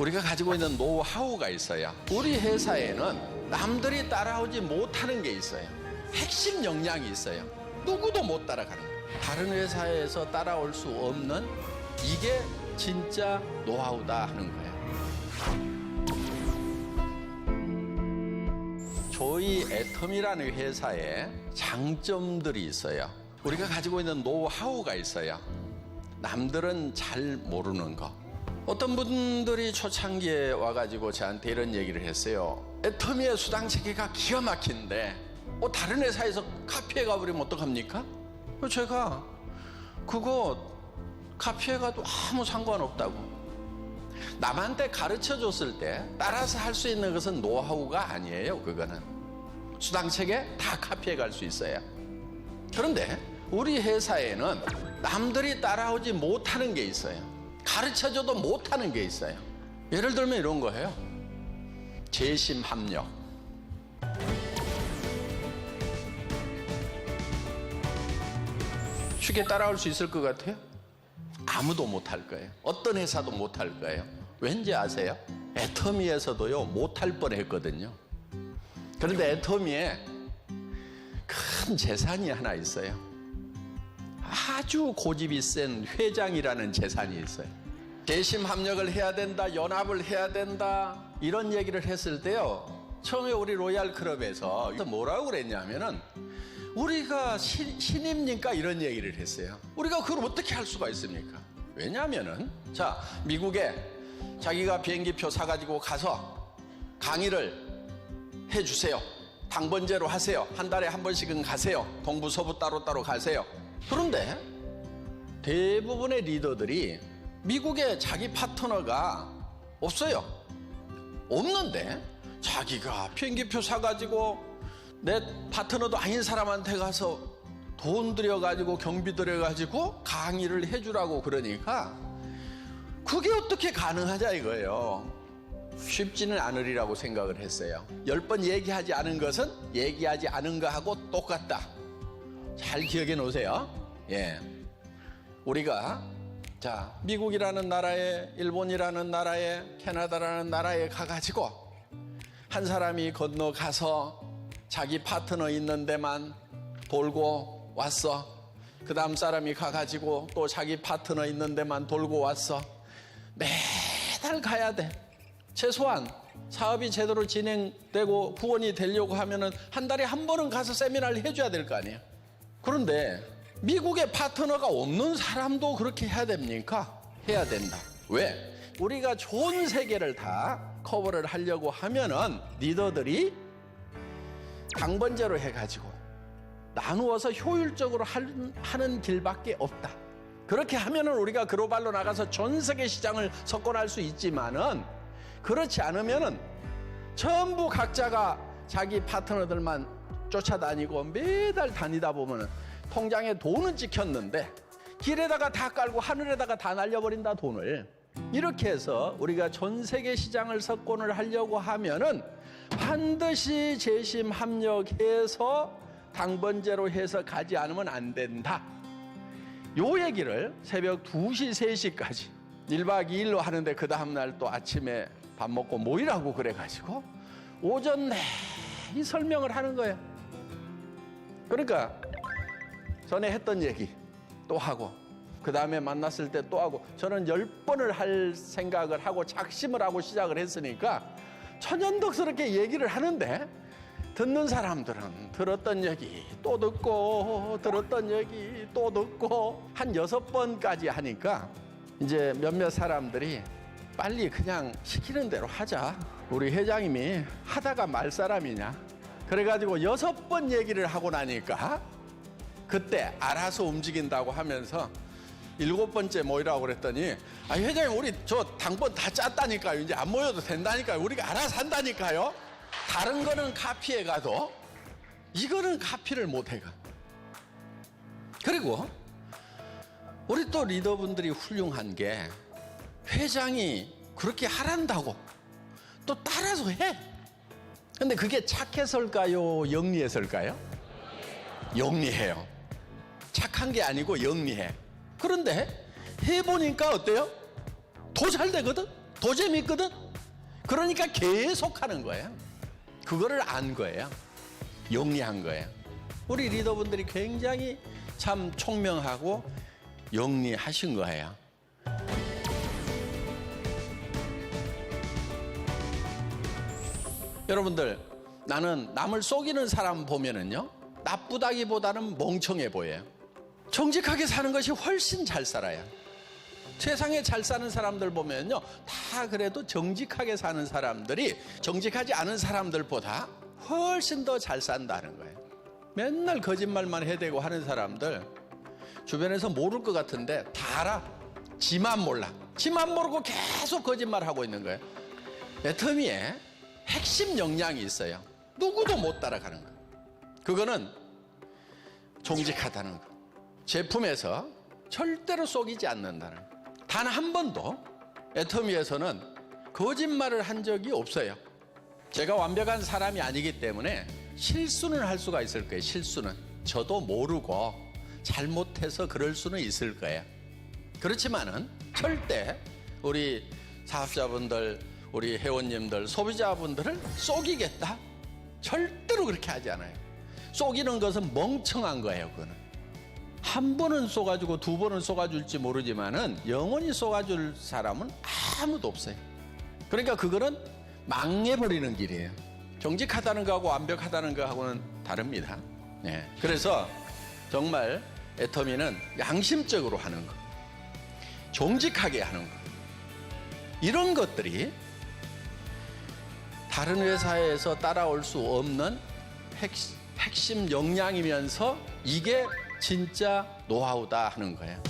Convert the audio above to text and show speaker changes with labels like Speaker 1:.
Speaker 1: 우리가 가지고 있는 노하우가 있어요. 우리 회사에는 남들이 따라오지 못하는 게 있어요. 핵심 역량이 있어요. 누구도 못 따라가는 거예요. 다른 회사에서 따라올 수 없는 이게 진짜 노하우다 하는 거예요. 조이 애텀이라는 회사에 장점들이 있어요. 우리가 가지고 있는 노하우가 있어요. 남들은 잘 모르는 거. 어떤 분들이 초창기에 와가지고 저한테 이런 얘기를 했어요. 애터미의 수당 체계가 기가 막힌데, 어, 다른 회사에서 카피해 가버리면 어떡합니까? 어, 제가 그거 카피해 가도 아무 상관없다고. 남한테 가르쳐 줬을 때 따라서 할 수 있는 것은 노하우가 아니에요, 그거는. 수당 체계 다 카피해 갈 수 있어요. 그런데 우리 회사에는 남들이 따라오지 못하는 게 있어요. 가르쳐줘도 못하는 게 있어요. 예를 들면 이런 거예요. 재심 합력. 쉽게 따라올 수 있을 것 같아요? 아무도 못할 거예요. 어떤 회사도 못할 거예요. 왠지 아세요? 애터미에서도요, 못할 뻔 했거든요. 그런데 애터미에 큰 재산이 하나 있어요. 아주 고집이 센 회장이라는 재산이 있어요. 재심 합력을 해야 된다, 연합을 해야 된다, 이런 얘기를 했을 때요. 처음에 우리 로얄 클럽에서 뭐라고 그랬냐면은 우리가 신, 신입니까? 이런 얘기를 했어요. 우리가 그걸 어떻게 할 수가 있습니까? 왜냐면은 자, 미국에 자기가 비행기표 사가지고 가서 강의를 해주세요. 당번제로 하세요. 한 달에 한 번씩은 가세요. 동부, 서부 따로 따로 가세요. 그런데 대부분의 리더들이 미국에 자기 파트너가 없어요. 없는데 자기가 비행기표 사가지고 내 파트너도 아닌 사람한테 가서 돈 들여가지고 경비 들여가지고 강의를 해주라고 그러니까 그게 어떻게 가능하냐 이거예요. 쉽지는 않으리라고 생각을 했어요. 열 번 얘기하지 않은 것은 얘기하지 않은 거하고 똑같다. 잘 기억해 놓으세요. 예. 우리가 자, 미국이라는 나라에, 일본이라는 나라에, 캐나다라는 나라에 가가지고 한 사람이 건너가서 자기 파트너 있는 데만 돌고 왔어. 그 다음 사람이 가가지고 또 자기 파트너 있는 데만 돌고 왔어. 매달 가야 돼. 최소한 사업이 제대로 진행되고 후원이 되려고 하면은 한 달에 한 번은 가서 세미나를 해줘야 될 거 아니에요. 그런데 미국의 파트너가 없는 사람도 그렇게 해야 됩니까? 해야 된다. 왜? 우리가 좋은 세계를 다 커버를 하려고 하면은 리더들이 강번제로 해가지고 나누어서 효율적으로 할- 하는 길밖에 없다. 그렇게 하면은 우리가 글로벌로 나가서 전 세계 시장을 석권할 수 있지만은 그렇지 않으면은 전부 각자가 자기 파트너들만 쫓아다니고 매달 다니다 보면은 통장에 돈은 찍혔는데 길에다가 다 깔고 하늘에다가 다 날려버린다 돈을 이렇게 해서 우리가 전 세계 시장을 석권을 하려고 하면은 반드시 재심 합력해서 당번제로 해서 가지 않으면 안 된다. 요 얘기를 새벽 2시, 3시까지 1박 2일로 하는데 그 다음날 또 아침에 밥 먹고 모이라고 그래가지고 오전 내이 설명을 하는 거예요. 그러니까 전에 했던 얘기 또 하고 그 다음에 만났을 때 또 하고 저는 열 번을 할 생각을 하고 작심을 하고 시작을 했으니까 천연덕스럽게 얘기를 하는데 듣는 사람들은 들었던 얘기 또 듣고 들었던 얘기 또 듣고 한 여섯 번까지 하니까 이제 몇몇 사람들이 빨리 그냥 시키는 대로 하자. 우리 회장님이 하다가 말 사람이냐. 그래가지고 여섯 번 얘기를 하고 나니까 그때 알아서 움직인다고 하면서 일곱 번째 모이라고 그랬더니 아 회장님 우리 저 당번 다 짰다니까요. 이제 안 모여도 된다니까요. 우리가 알아서 한다니까요. 다른 거는 카피해 가도 이거는 카피를 못 해가. 그리고 우리 또 리더분들이 훌륭한 게 회장이 그렇게 하란다고 또 따라서 해. 근데 그게 착해서일까요? 영리해서일까요? 영리해요 착한 게 아니고 영리해. 그런데 해보니까 어때요? 더 잘 되거든? 더 재밌거든. 그러니까 계속 하는 거예요. 그거를 안 거예요. 영리한 거예요. 우리 리더분들이 굉장히 참 총명하고 영리하신 거예요. 여러분들 나는 남을 속이는 사람 보면은요 나쁘다기보다는 멍청해 보여요. 정직하게 사는 것이 훨씬 잘 살아요. 세상에 잘 사는 사람들 보면요 다 그래도 정직하게 사는 사람들이 정직하지 않은 사람들보다 훨씬 더 잘 산다는 거예요. 맨날 거짓말만 해대고 하는 사람들 주변에서 모를 것 같은데 다 알아. 지만 몰라. 지만 모르고 계속 거짓말하고 있는 거예요. 애터미에 핵심 역량이 있어요. 누구도 못 따라가는 거. 그거는 정직하다는 거. 제품에서 절대로 속이지 않는다는 거. 단한 번도 애터미에서는 거짓말을 한 적이 없어요. 제가 완벽한 사람이 아니기 때문에 실수는 할 수가 있을 거예요. 실수는. 저도 모르고 잘못해서 그럴 수는 있을 거예요. 그렇지만은 절대 우리 사업자분들, 우리 회원님들, 소비자분들을 속이겠다? 절대로 그렇게 하지 않아요. 속이는 것은 멍청한 거예요, 그거는. 한 번은 쏘가지고 두 번은 쏘가줄지 모르지만은 영원히 쏘가줄 사람은 아무도 없어요. 그러니까 그거는 망해버리는 길이에요. 정직하다는 거하고 완벽하다는 거하고는 다릅니다. 네. 그래서 정말 애터미는 양심적으로 하는 거, 정직하게 하는 거, 이런 것들이 다른 회사에서 따라올 수 없는 핵, 핵심 역량이면서 이게 진짜 노하우다 하는 거예요.